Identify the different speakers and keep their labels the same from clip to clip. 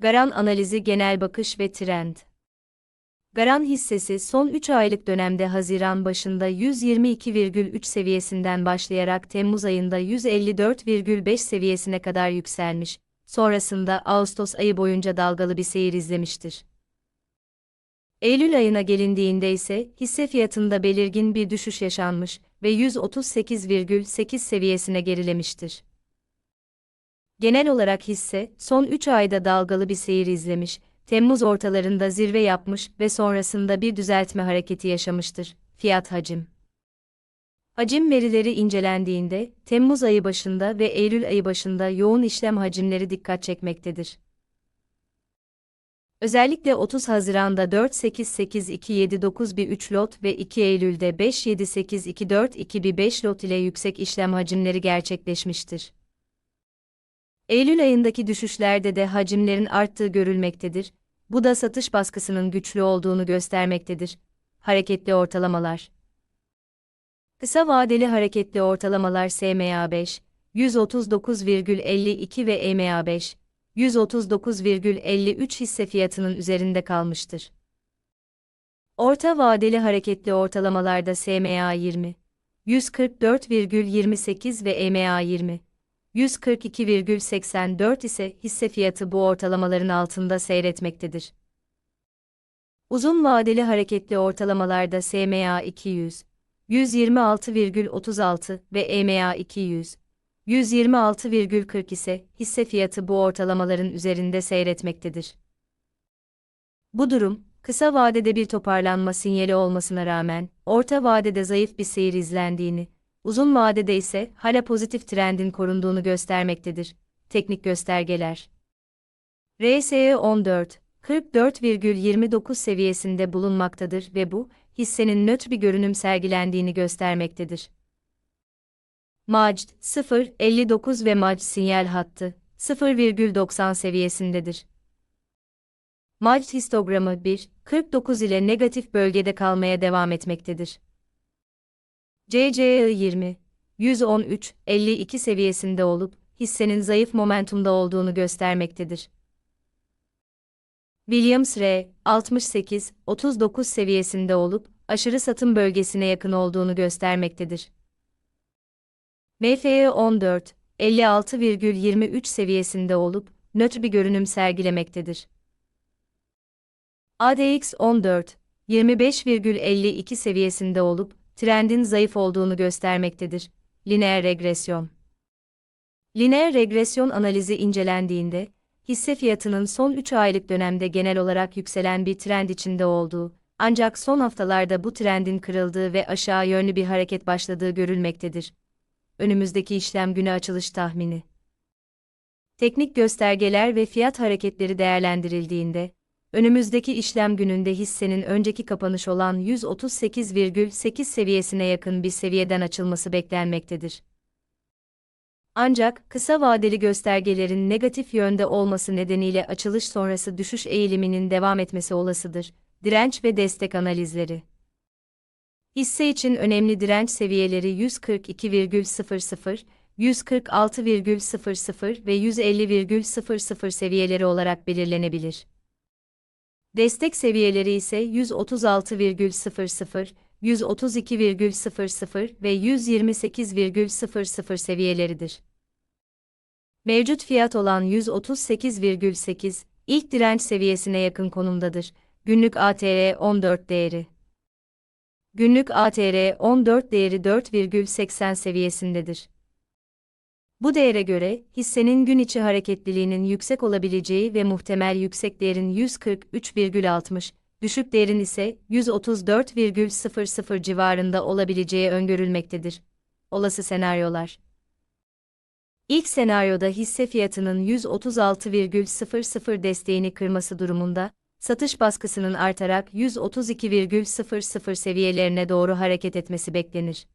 Speaker 1: Garan analizi genel bakış ve trend. Garan hissesi son 3 aylık dönemde Haziran başında 122,3 seviyesinden başlayarak Temmuz ayında 154,5 seviyesine kadar yükselmiş, sonrasında Ağustos ayı boyunca dalgalı bir seyir izlemiştir. Eylül ayına gelindiğinde ise hisse fiyatında belirgin bir düşüş yaşanmış ve 138,8 seviyesine gerilemiştir. Genel olarak hisse, son 3 ayda dalgalı bir seyir izlemiş, Temmuz ortalarında zirve yapmış ve sonrasında bir düzeltme hareketi yaşamıştır. Fiyat hacim Hacim verileri incelendiğinde, Temmuz ayı başında ve Eylül ayı başında yoğun işlem hacimleri dikkat çekmektedir. Özellikle 30 Haziran'da 48827 bir 3 lot ve 2 Eylül'de 57824 bir 5 lot ile yüksek işlem hacimleri gerçekleşmiştir. Eylül ayındaki düşüşlerde de hacimlerin arttığı görülmektedir. Bu da satış baskısının güçlü olduğunu göstermektedir. Hareketli ortalamalar. Kısa vadeli hareketli ortalamalar SMA 5, 139,52 ve EMA 5, 139,53 hisse fiyatının üzerinde kalmıştır. Orta vadeli hareketli ortalamalarda SMA 20, 144,28 ve EMA 20, 142,84 ise hisse fiyatı bu ortalamaların altında seyretmektedir. Uzun vadeli hareketli ortalamalarda SMA 200, 126,36 ve EMA 200, 126,40 ise hisse fiyatı bu ortalamaların üzerinde seyretmektedir. Bu durum, kısa vadede bir toparlanma sinyali olmasına rağmen, orta vadede zayıf bir seyir izlendiğini, uzun vadede ise hala pozitif trendin korunduğunu göstermektedir. Teknik göstergeler RSE 14, 44,29 seviyesinde bulunmaktadır ve bu, hissenin nötr bir görünüm sergilendiğini göstermektedir. MACD 0.59 ve MACD sinyal hattı 0,90 seviyesindedir. MACD histogramı 1.49 ile negatif bölgede kalmaya devam etmektedir. CCI 20, 113, 52 seviyesinde olup, hissenin zayıf momentumda olduğunu göstermektedir. Williams R, 68, 39 seviyesinde olup, aşırı satım bölgesine yakın olduğunu göstermektedir. MFE 14, 56,23 seviyesinde olup, nötr bir görünüm sergilemektedir. ADX 14, 25,52 seviyesinde olup, trendin zayıf olduğunu göstermektedir. Lineer regresyon Lineer regresyon analizi incelendiğinde, hisse fiyatının son 3 aylık dönemde genel olarak yükselen bir trend içinde olduğu, ancak son haftalarda bu trendin kırıldığı ve aşağı yönlü bir hareket başladığı görülmektedir. Önümüzdeki işlem günü açılış tahmini. Teknik göstergeler ve fiyat hareketleri değerlendirildiğinde, önümüzdeki işlem gününde hissenin önceki kapanış olan 138,8 seviyesine yakın bir seviyeden açılması beklenmektedir. Ancak kısa vadeli göstergelerin negatif yönde olması nedeniyle açılış sonrası düşüş eğiliminin devam etmesi olasıdır. Direnç ve destek analizleri Hisse için önemli direnç seviyeleri 142,00, 146,00 ve 150,00 seviyeleri olarak belirlenebilir. Destek seviyeleri ise 136,00, 132,00 ve 128,00 seviyeleridir. Mevcut fiyat olan 138,8 ilk direnç seviyesine yakın konumdadır. Günlük ATR 14 değeri. Günlük ATR 14 değeri 4,80 seviyesindedir. Bu değere göre, hissenin gün içi hareketliliğinin yüksek olabileceği ve muhtemel yüksek değerin 143,60, düşük değerin ise 134,00 civarında olabileceği öngörülmektedir. Olası senaryolar İlk senaryoda hisse fiyatının 136,00 desteğini kırması durumunda, satış baskısının artarak 132,00 seviyelerine doğru hareket etmesi beklenir.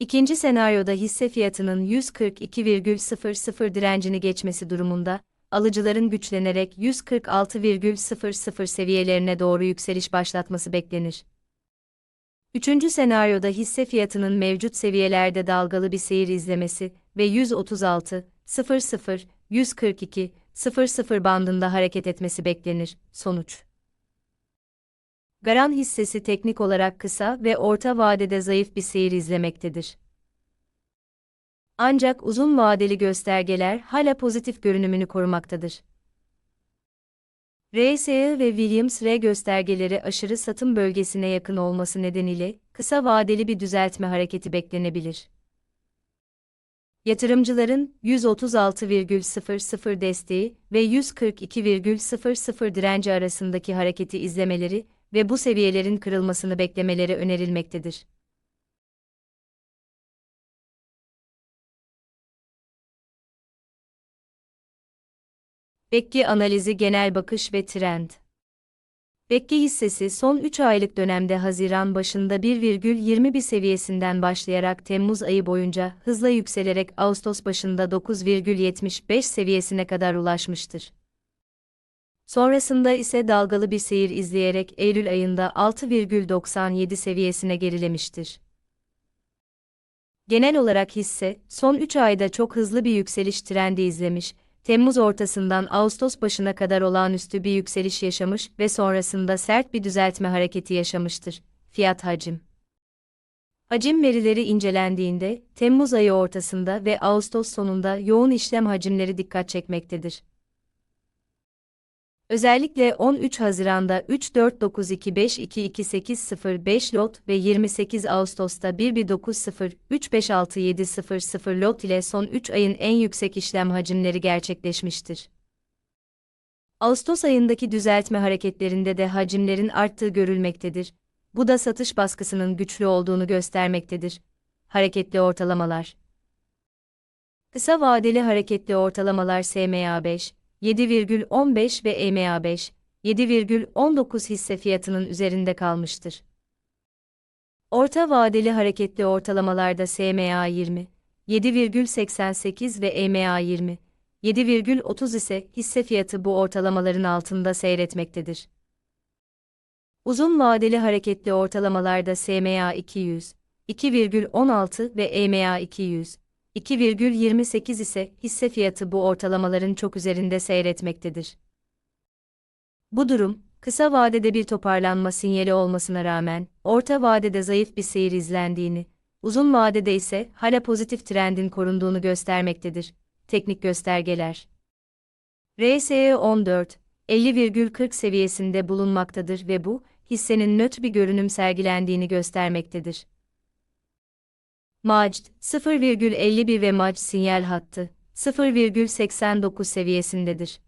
Speaker 1: İkinci senaryoda hisse fiyatının 142,00 direncini geçmesi durumunda, alıcıların güçlenerek 146,00 seviyelerine doğru yükseliş başlatması beklenir. Üçüncü senaryoda hisse fiyatının mevcut seviyelerde dalgalı bir seyir izlemesi ve 136, 00, 142, 0.0 bandında hareket etmesi beklenir. Sonuç Garan hissesi teknik olarak kısa ve orta vadede zayıf bir seyir izlemektedir. Ancak uzun vadeli göstergeler hala pozitif görünümünü korumaktadır. RSI ve Williams-R göstergeleri aşırı satım bölgesine yakın olması nedeniyle kısa vadeli bir düzeltme hareketi beklenebilir. Yatırımcıların 136,00 desteği ve 142,00 direnci arasındaki hareketi izlemeleri ve bu seviyelerin kırılmasını beklemeleri önerilmektedir. Bekki analizi genel bakış ve trend. Bekki hissesi son 3 aylık dönemde Haziran başında 1,21 seviyesinden başlayarak Temmuz ayı boyunca hızla yükselerek Ağustos başında 9,75 seviyesine kadar ulaşmıştır. Sonrasında ise dalgalı bir seyir izleyerek Eylül ayında 6,97 seviyesine gerilemiştir. Genel olarak hisse, son 3 ayda çok hızlı bir yükseliş trendi izlemiş, Temmuz ortasından Ağustos başına kadar olağanüstü bir yükseliş yaşamış ve sonrasında sert bir düzeltme hareketi yaşamıştır. Fiyat hacim Hacim verileri incelendiğinde, Temmuz ayı ortasında ve Ağustos sonunda yoğun işlem hacimleri dikkat çekmektedir. Özellikle 13 Haziran'da 34925222805 lot ve 28 Ağustos'ta 11903567000 lot ile son 3 ayın en yüksek işlem hacimleri gerçekleşmiştir. Ağustos ayındaki düzeltme hareketlerinde de hacimlerin arttığı görülmektedir. Bu da satış baskısının güçlü olduğunu göstermektedir. Hareketli ortalamalar Kısa vadeli hareketli ortalamalar SMA 5, 7,15 ve EMA 5, 7,19 hisse fiyatının üzerinde kalmıştır. Orta vadeli hareketli ortalamalarda SMA 20, 7,88 ve EMA 20, 7,30 ise hisse fiyatı bu ortalamaların altında seyretmektedir. Uzun vadeli hareketli ortalamalarda SMA 200, 2,16 ve EMA 200, 2,28 ise hisse fiyatı bu ortalamaların çok üzerinde seyretmektedir. Bu durum, kısa vadede bir toparlanma sinyali olmasına rağmen, orta vadede zayıf bir seyir izlendiğini, uzun vadede ise hala pozitif trendin korunduğunu göstermektedir. Teknik göstergeler RSE 14, 50,40 seviyesinde bulunmaktadır ve bu, hissenin nötr bir görünüm sergilendiğini göstermektedir. Macd 0,51 ve Macd sinyal hattı 0,89 seviyesindedir.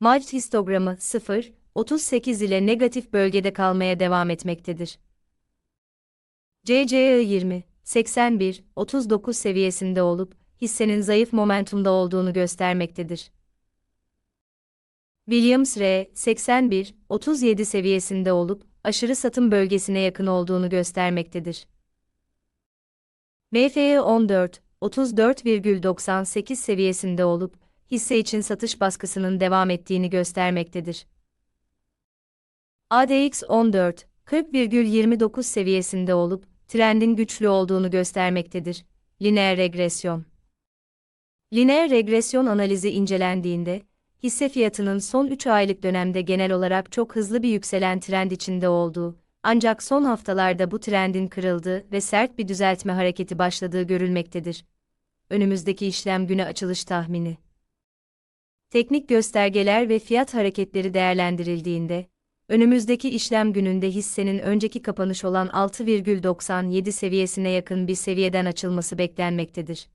Speaker 1: Macd histogramı 0, 38 ile negatif bölgede kalmaya devam etmektedir. CCI 20, 81, 39 seviyesinde olup, hissenin zayıf momentumda olduğunu göstermektedir. Williams R, 81, 37 seviyesinde olup, aşırı satım bölgesine yakın olduğunu göstermektedir. MFE 14, 34,98 seviyesinde olup, hisse için satış baskısının devam ettiğini göstermektedir. ADX 14, 40,29 seviyesinde olup, trendin güçlü olduğunu göstermektedir. Lineer regresyon Lineer regresyon analizi incelendiğinde, hisse fiyatının son 3 aylık dönemde genel olarak çok hızlı bir yükselen trend içinde olduğu, ancak son haftalarda bu trendin kırıldığı ve sert bir düzeltme hareketi başladığı görülmektedir. Önümüzdeki işlem günü açılış tahmini. Teknik göstergeler ve fiyat hareketleri değerlendirildiğinde, önümüzdeki işlem gününde hissenin önceki kapanış olan 6,97 seviyesine yakın bir seviyeden açılması beklenmektedir.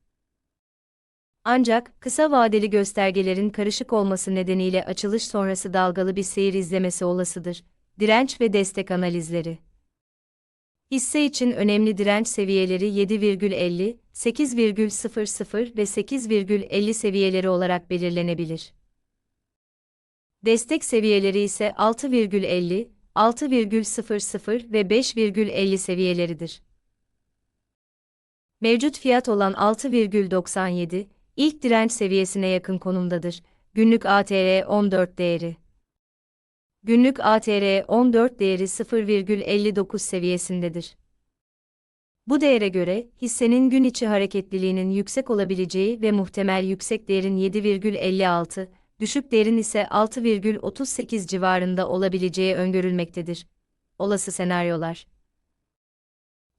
Speaker 1: Ancak kısa vadeli göstergelerin karışık olması nedeniyle açılış sonrası dalgalı bir seyir izlemesi olasıdır Direnç ve destek analizleri. Hisse için önemli direnç seviyeleri 7,50, 8,00 ve 8,50 seviyeleri olarak belirlenebilir. Destek seviyeleri ise 6,50, 6,00 ve 5,50 seviyeleridir. Mevcut fiyat olan 6,97, ilk direnç seviyesine yakın konumdadır. Günlük ATR 14 değeri Günlük ATR 14 değeri 0,59 seviyesindedir. Bu değere göre, hissenin gün içi hareketliliğinin yüksek olabileceği ve muhtemel yüksek değerin 7,56, düşük değerin ise 6,38 civarında olabileceği öngörülmektedir. Olası senaryolar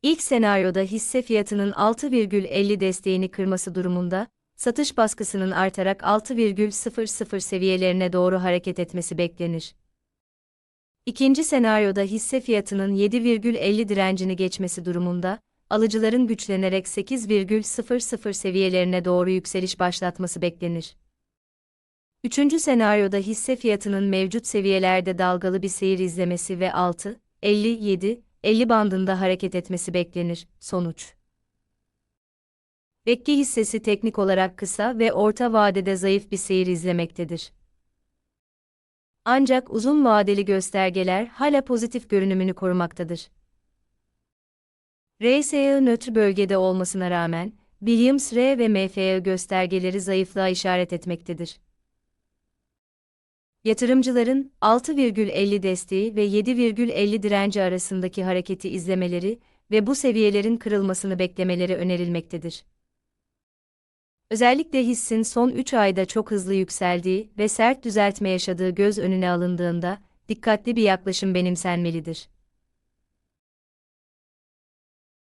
Speaker 1: İlk senaryoda hisse fiyatının 6,50 desteğini kırması durumunda, satış baskısının artarak 6,00 seviyelerine doğru hareket etmesi beklenir. İkinci senaryoda hisse fiyatının 7,50 direncini geçmesi durumunda, alıcıların güçlenerek 8,00 seviyelerine doğru yükseliş başlatması beklenir. Üçüncü senaryoda hisse fiyatının mevcut seviyelerde dalgalı bir seyir izlemesi ve 6, 57, 50 bandında hareket etmesi beklenir. Sonuç Bekki hissesi teknik olarak kısa ve orta vadede zayıf bir seyir izlemektedir. Ancak uzun vadeli göstergeler hala pozitif görünümünü korumaktadır. RSI nötr bölgede olmasına rağmen, Williams R ve MFI göstergeleri zayıflığa işaret etmektedir. Yatırımcıların 6,50 desteği ve 7,50 direnci arasındaki hareketi izlemeleri ve bu seviyelerin kırılmasını beklemeleri önerilmektedir. Özellikle hissin son 3 ayda çok hızlı yükseldiği ve sert düzeltme yaşadığı göz önüne alındığında dikkatli bir yaklaşım benimsenmelidir.